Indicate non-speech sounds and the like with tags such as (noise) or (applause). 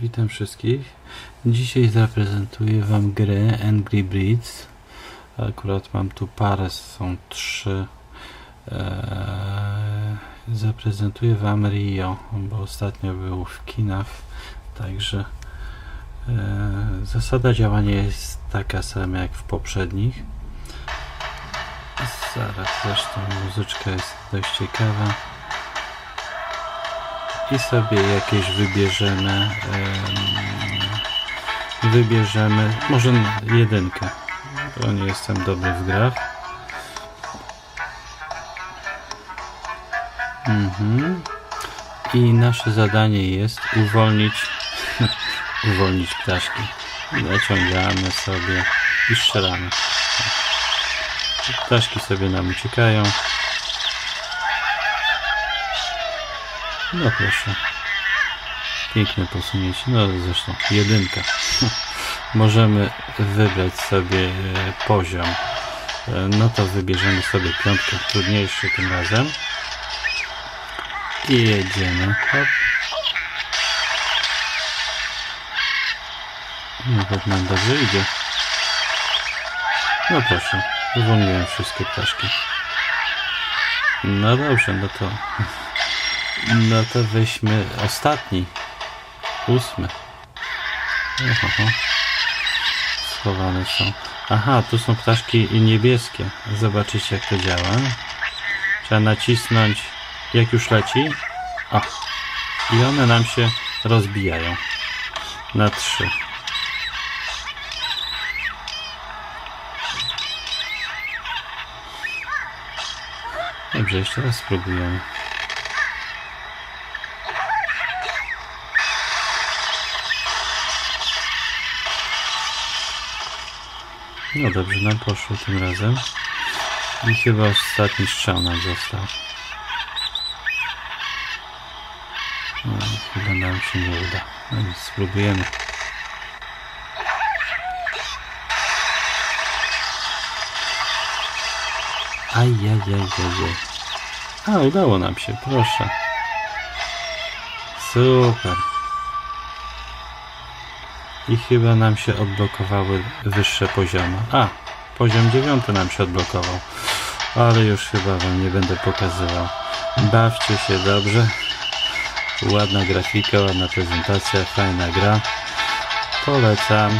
Witam wszystkich. Dzisiaj zaprezentuję Wam grę Angry Breeds. Akurat mam tu parę, są trzy. Eee, zaprezentuję Wam Rio, bo ostatnio był w kinach. Także eee, zasada działania jest taka sama jak w poprzednich. Zaraz zresztą muzyczka jest dość ciekawa i sobie jakieś wybierzemy em, wybierzemy może jedynkę. Bo nie jestem dobry w grach. Mhm. i nasze zadanie jest uwolnić (laughs) uwolnić ptaszki. Naciągamy sobie i strzelamy. Ptaszki sobie nam uciekają No proszę. Piękne posunięcie. No zresztą jedynka. (laughs) Możemy wybrać sobie e, poziom. E, No to wybierzemy sobie piątkę, trudniejszy tym razem. I jedziemy. Hop. Nawet nam dobrze idzie. No proszę. Uwolniłem wszystkie ptaszki. No dobrze, no to (laughs) no to weźmy ostatni. Ósmy. Oho. Schowane są. Aha, tu są ptaszki niebieskie. Zobaczycie jak to działa. Trzeba nacisnąć jak już leci. O. I one nam się rozbijają. Na trzy. Dobrze, jeszcze raz spróbujemy. No dobrze, nam poszło tym razem. I chyba ostatni strzał nam został. No, chyba nam się nie uda. No nic, spróbujemy. Ajajajajaj. A, udało nam się, proszę. Super. I chyba nam się odblokowały wyższe poziomy. A, poziom dziewiąty nam się odblokował. Ale już chyba wam nie będę pokazywał. Bawcie się dobrze. Ładna grafika, ładna prezentacja, fajna gra. Polecam.